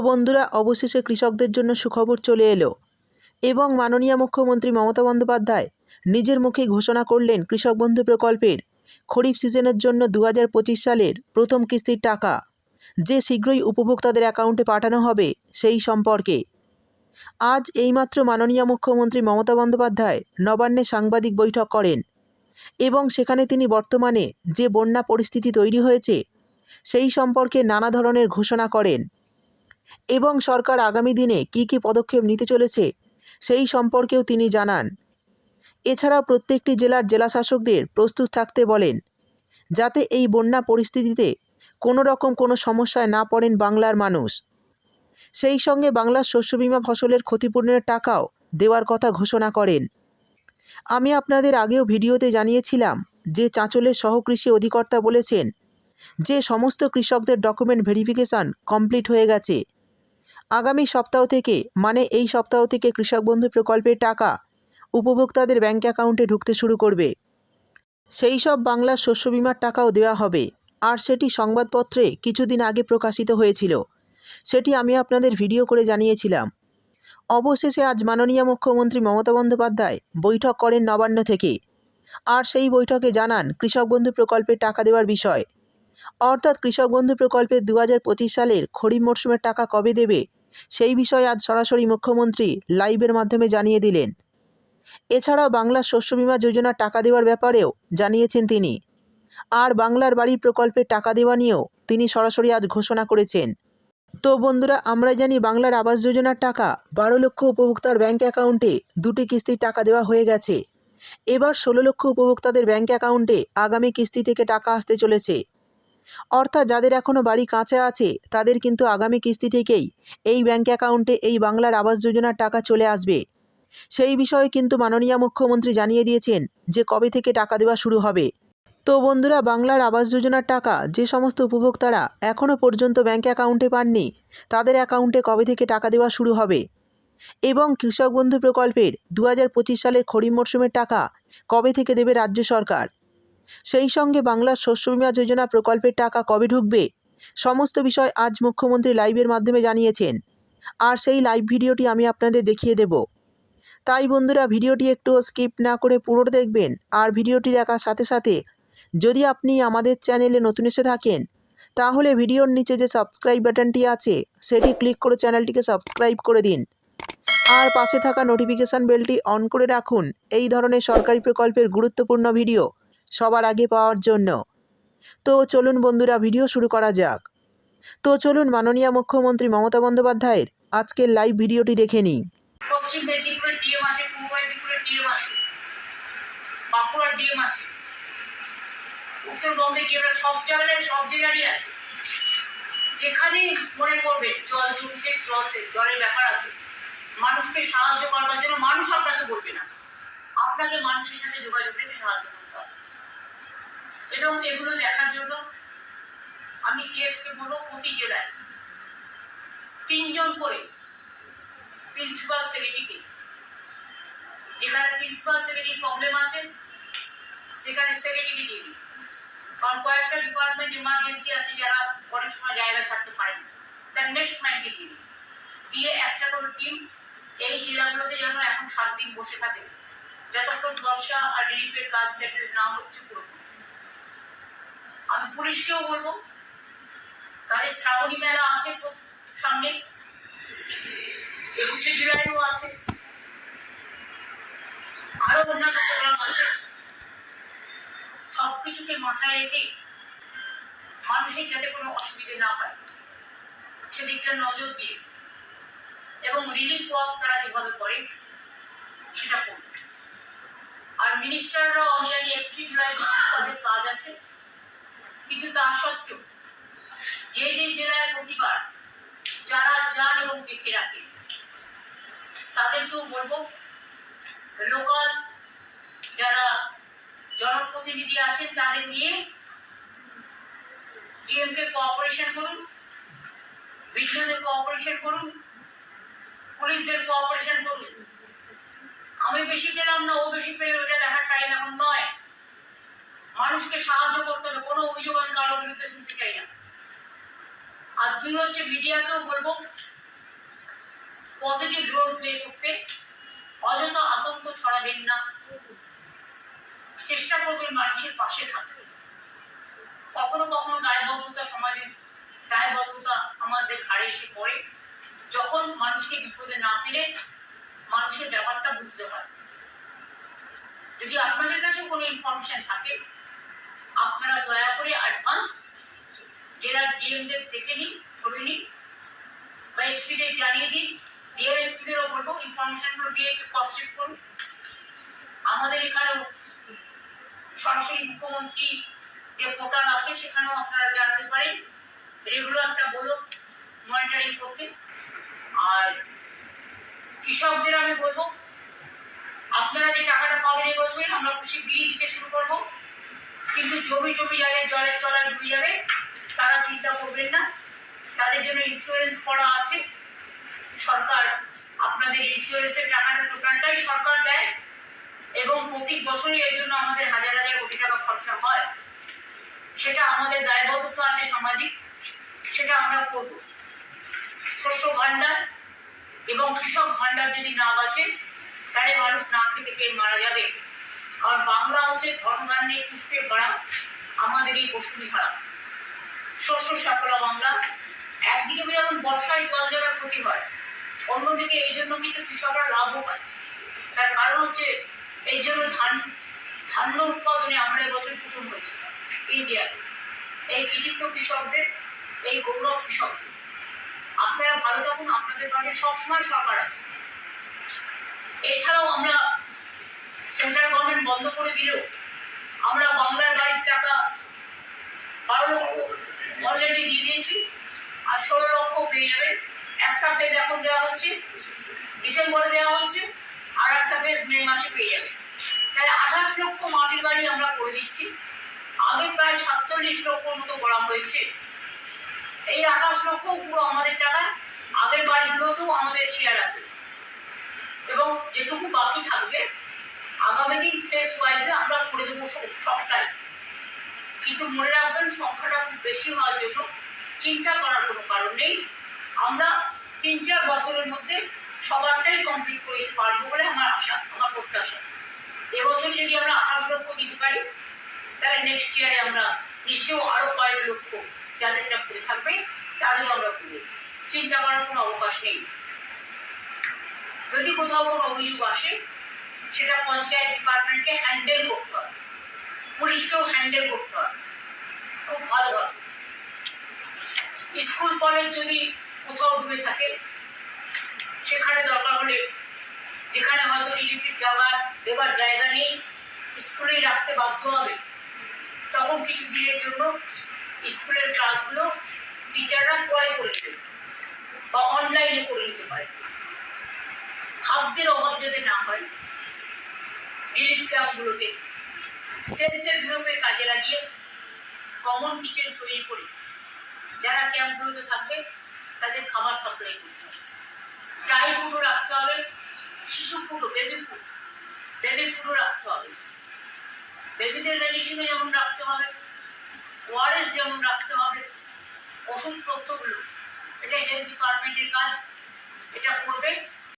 বন্ধুরা, অবশেষে কৃষকদের জন্য সুখবর চলে এলো এবং মাননীয় মুখ্যমন্ত্রী মমতা বন্দ্যোপাধ্যায় নিজের মুখে ঘোষণা করলেন কৃষক বন্ধু প্রকল্পের খরিফ সিজনের জন্য দু হাজার পঁচিশ সালের প্রথম কিস্তির টাকা। যে শীঘ্রই উপভোক্তাদের অ্যাকাউন্টে পাঠানো হবে সেই সম্পর্কে। আজ এইমাত্র মাননীয় মুখ্যমন্ত্রী মমতা বন্দ্যোপাধ্যায় নবান্নে সাংবাদিক বৈঠক করেন এবং সেখানে তিনি বর্তমানে যে বন্যা পরিস্থিতি তৈরি হয়েছে সেই সম্পর্কে নানা ধরনের ঘোষণা করেন। এবং সরকার আগামী দিনে কী কী পদক্ষেপ নিতে চলেছে সেই সম্পর্কেও তিনি জানান। এছাড়াও প্রত্যেকটি জেলার জেলাশাসকদের প্রস্তুত থাকতে বলেন, যাতে এই বন্যা পরিস্থিতিতে কোনো রকম কোনো সমস্যায় না পড়েন বাংলার মানুষ। সেই সঙ্গে বাংলার শস্য বীমা ফসলের ক্ষতিপূরণের টাকাও দেওয়ার কথা ঘোষণা করেন। আমি আপনাদের আগেও ভিডিওতে জানিয়েছিলাম যে চাঁচলের সহকৃষি অধিকর্তা বলেছেন, যে সমস্ত কৃষকদের ডকুমেন্ট ভেরিফিকেশান কমপ্লিট হয়ে গেছে আগামী সপ্তাহ থেকে মানে এই সপ্তাহ থেকে কৃষক বন্ধু প্রকল্পের টাকা উপভোক্তাদের ব্যাঙ্ক অ্যাকাউন্টে ঢুকতে শুরু করবে। সেই সব বাংলার শস্য বিমার টাকাও দেওয়া হবে। আর সেটি সংবাদপত্রে কিছুদিন আগে প্রকাশিত হয়েছিল। সেটি আমি আপনাদের ভিডিও করে জানিয়েছিলাম। অবশেষে আজ মাননীয় মুখ্যমন্ত্রী মমতা বন্দ্যোপাধ্যায় বৈঠক করেন নবান্ন থেকে। আর সেই বৈঠকে জানান কৃষক বন্ধু প্রকল্পের টাকা দেওয়ার বিষয়। অর্থাৎ কৃষক বন্ধু প্রকল্পের দু হাজার পঁচিশ সালের খরিফ মরশুমের টাকা কবে দেবে? সেই বিষয়ে আজ সরাসরি মুখ্যমন্ত্রী লাইভের মাধ্যমে জানিয়ে দিলেন। এছাড়াও বাংলার শস্য বীমা যোজনার টাকা দেওয়ার ব্যাপারেও জানিয়েছেন তিনি। আর বাংলার বাড়ির প্রকল্পের টাকা দেওয়া নিয়েও তিনি সরাসরি আজ ঘোষণা করেছেন। তো বন্ধুরা আমরা জানি বাংলার আবাস যোজনার টাকা বারো লক্ষ উপভোক্তার ব্যাঙ্ক অ্যাকাউন্টে দুটি কিস্তির টাকা দেওয়া হয়ে গেছে। এবার ষোলো লক্ষ উপভোক্তাদের ব্যাঙ্ক অ্যাকাউন্টে আগামী কিস্তি থেকে টাকা আসতে চলেছে। অর্থাৎ যাদের এখনও বাড়ি কাঁচা আছে, তাদের কিন্তু আগামী কিস্তি থেকেই এই ব্যাঙ্ক অ্যাকাউন্টে এই বাংলার আবাস যোজনার টাকা চলে আসবে। সেই বিষয়ে কিন্তু মাননীয় মুখ্যমন্ত্রী জানিয়ে দিয়েছেন যে কবে থেকে টাকা দেওয়া শুরু হবে। তো বন্ধুরা, বাংলার আবাস যোজনার টাকা যে সমস্ত উপভোক্তারা এখনও পর্যন্ত ব্যাঙ্ক অ্যাকাউন্টে পাননি, তাদের অ্যাকাউন্টে কবে থেকে টাকা দেওয়া শুরু হবে? এবং কৃষক বন্ধু প্রকল্পের দু হাজার পঁচিশ সালের খরিফ মরশুমের টাকা কবে থেকে দেবে রাজ্য সরকার? সেই সঙ্গে বাংলার শস্য বীমা যোজনা প্রকল্পের টাকা কবে ঢুকবে? সমস্ত বিষয় আজ মুখ্যমন্ত্রী লাইভের মাধ্যমে জানিয়েছেন। আর সেই লাইভ ভিডিওটি আমি আপনাদের দেখিয়ে দেব। তাই বন্ধুরা, ভিডিওটি একটু স্কিপ না করে পুরো দেখবেন। আর ভিডিওটি দেখার সাথে সাথে যদি আপনি আমাদের চ্যানেলে নতুন এসে থাকেন, তাহলে ভিডিওর নিচে যে সাবস্ক্রাইব বাটনটি আছে, সেটি ক্লিক করে চ্যানেলটিকে সাবস্ক্রাইব করে দিন। আর পাশে থাকা নোটিফিকেশান বেলটি অন করে রাখুন। এই ধরনের সরকারি প্রকল্পের গুরুত্বপূর্ণ ভিডিও সবার আগে পাওয়ার জন্য। তো চলুন বন্ধুরা, ভিডিও শুরু করা যাক। তো চলুন মাননীয় মুখ্যমন্ত্রী মমতা বন্দ্যোপাধ্যায়ের আজকের লাইভ ভিডিওটি দেখে নিই। সব জায়গায়, সব জেলারই আছে। যেখানে মনে করবে জল জমছে, জল, জলের ব্যাপার আছে, মানুষকে সাহায্য করবার জন্য মানুষ আপনাকে বলবে না। আপনাকে মানুষের সাথে যোগাযোগ রেখে সাহায্য করতে এবং এগুলো দেখার জন্য আমি সিএসকে বলব প্রতি জেলায় তিনজন করে প্রিন্সিপাল সেক্রেটারিকে। যেখানে প্রিন্সিপাল সেক্রেটারি প্রবলেম আছে, সেখানে সেক্রেটারি দিয়ে দিই কারণ কয়েকটা ডিপার্টমেন্ট ইমার্জেন্সি আছে যারা অনেক সময় জায়গা ছাড়তে পারেন তার নেক্সট ম্যানকে দিয়ে দিয়ে একটা করে টিম এই জেলাগুলোতে যেন এখন সাত দিন বসে থাকে। যতক্ষণ বর্ষা আর রিলিফের কাজ সেটেল না হচ্ছে পুরোপুরি। আমি পুলিশকেও বলব। তাহলে শ্রাবণী মেলা আছে সামনে। একুশে জুলাইও আছে। আরও অন্যান্য প্রোগ্রাম আছে। সবকিছুকে মাথায় রেখে মানুষের যাতে কোনো অসুবিধে না হয়, সেদিকটা নজর দিয়ে এবং রিলিফ ওয়ার্ক তারা যেভাবে করে, সেটা করবে আর মিনিস্টাররাও আমি জানি একত্রিশ জুলাই তাদের কাজ আছে। কিন্তু তা সত্ত্বেও যে যে জেলায় প্রতিবার যারা যান এবং দেখে রাখে তাদেরকেও বলব, লোকাল যারা জনপ্রতিনিধি আছেন তাদের নিয়ে ডিএমকে কোঅপারেশন করুন বিডিওদের কোঅপারেশন করুন, পুলিশদের কোঅপারেশন করুন। আমি বেশি পেলাম না, ও বেশি পেয়ে ওটা দেখার টাইম এখন নয়। মানুষকে সাহায্য করতে হবে কোনো অভিযোগ আমি কারোর বিরুদ্ধে শুনতে চাই না। আর দুই হচ্ছে মিডিয়াকেও বলব পজিটিভ রোল প্লে করতে, অযথা আতঙ্ক ছড়াবেন না। চেষ্টা করবেন মানুষের পাশে থাকতে। কখনো কখনো দায়বদ্ধতা সমাজে, দায়বদ্ধতা আমাদের ঘাড়ে এসে পড়ে। যখন মানুষকে বিপদে না পেলে মানুষের ব্যাপারটা বুঝতে পারে যদি আপনাদের কাছে কোনো ইনফরমেশন থাকে আপনারা দয়া করে অ্যাডভান্স জেলার ডিএমদের দেখে নিন, ধরে নিন, বা এসপিদের জানিয়ে দিন ডিআর এসপিদেরও বলব ইনফরমেশনগুলো দিয়ে একটু কস্টেড করুন। আমাদের এখানেও সরাসরি মুখ্যমন্ত্রী যে পোর্টাল আছে, সেখানেও আপনারা জানতে পারেন। রেগুলারটা বলো মনিটরিং করতে। আর কৃষকদের আমি বলব, আপনারা যে টাকাটা পাবেন এই বছরে, আমরা খুশি বিলি দিতে শুরু করব। কিন্তু জমি টমি যাদের জলের তলায় ডুবে যাবে, তারা চিন্তা করবেন না। তাদের জন্য ইন্স্যুরেন্স করা আছে। সরকার আপনাদের ইন্স্যুরেন্সের টাকাটা টোটালটাই সরকার দেয় এবং প্রতি বছরই এর জন্য আমাদের হাজার হাজার কোটি টাকা খরচা হয়। সেটা আমাদের দায়বদ্ধতা আছে সামাজিক, সেটা আমরা করব। শস্য ভাণ্ডার এবং কৃষক ভাণ্ডার যদি না বাঁচে, তাহলে মানুষ না খেতে পেয়ে মারা যাবে। কারণ বাংলা হচ্ছে ধর্মগান্ডে পুষ্পে ভরা আমাদের এই বসুন্ধরা শস্য সাফলা বাংলা। একদিকে যেমন বর্ষায় জল জলের ক্ষতি হয় অন্যদিকে এই জন্য কিন্তু কৃষকরা লাভও পায়। তার কারণ হচ্ছে এই জন্য ধান, ধান্য উৎপাদনে আমরা এবছর প্রথম হয়েছি ইন্ডিয়াতে। এই কৃষিত্ব কৃষকদের, এই গৌরব কৃষকদের। আপনারা ভালো থাকুন, আপনাদের পাশে সবসময় সরকার আছে। এছাড়াও আমরা সেন্ট্রাল গভর্নমেন্ট বন্ধ করে দিলেও আমরা বাংলার বাড়ির টাকা বারো লক্ষ অলরেডি দিয়ে দিয়েছি আর ষোলো লক্ষ পেয়ে যাবেন একটা পেজ এখন দেওয়া হচ্ছে, ডিসেম্বরে দেওয়া হচ্ছে, আর একটা পেজ মে মাসে পেয়ে যাবে। তাহলে আঠাশ লক্ষ মাটির বাড়ি আমরা করে দিচ্ছি। আগে প্রায় সাতচল্লিশ লক্ষ মতো করা হয়েছে। এই আঠাশ লক্ষ পুরো আমাদের টাকা, আগের বাড়িগুলোতেও আমাদের শেয়ার আছে। এবং যেটুকু বাকি থাকবে আগামী দিন ফেস ওয়াইজে আমরা করে দেবো সবটাই। কিন্তু মনে রাখবেন, সংখ্যাটা খুব বেশি হওয়ার জন্য চিন্তা করার কোনো কারণ নেই। আমরা তিন চার বছরের মধ্যে সবারটাই কমপ্লিট করে দিতে পারব বলে আমার আশা, আমার প্রত্যাশা। এবছর যদি আমরা আঠাশ লক্ষ দিতে পারি, তাহলে নেক্সট ইয়ারে আমরা নিশ্চয়ই আরও কয়েক লক্ষ যাদেরটা করে থাকবে, তাদেরও আমরা করি চিন্তা করার কোনো অবকাশ নেই। যদি কোথাও কোনো অভিযোগ আসে সেটা পঞ্চায়েত ডিপার্টমেন্টকে হ্যান্ডেল করতে হবে। পুলিশকেও হ্যান্ডেল করতে হবে। খুব ভালোভাবে স্কুল কলেজ যদি কোথাও ডুবে থাকে, সেখানে দরকার হলে যেখানে হয়তো জায়গা দেওয়ার জায়গা নেই স্কুলেই রাখতে বাধ্য হবে। তখন কিছু দিনের জন্য স্কুলের ক্লাসগুলো টিচাররা পরে করে দেবে বা অনলাইনে করে নিতে পারে। খাদ্যের অভাব যাতে না হয় ক্যাম্পগুলোতে গ্রুপে কাজে লাগিয়ে কমন কিচেন তৈরি করে যারা ক্যাম্পগুলোতে থাকবে, তাদের খাবার সাপ্লাই করতে হবে। ফুডও রাখতে হবে, শিশু ফুডও বেবি ফুড বেবি রাখতে হবে। বেবিদের মেডিসিনও যেমন রাখতে হবে ওয়ারেস যেমন রাখতে হবে, ওষুধপত্রগুলো, এটা হেলথ ডিপার্টমেন্টের কাজ, এটা করবে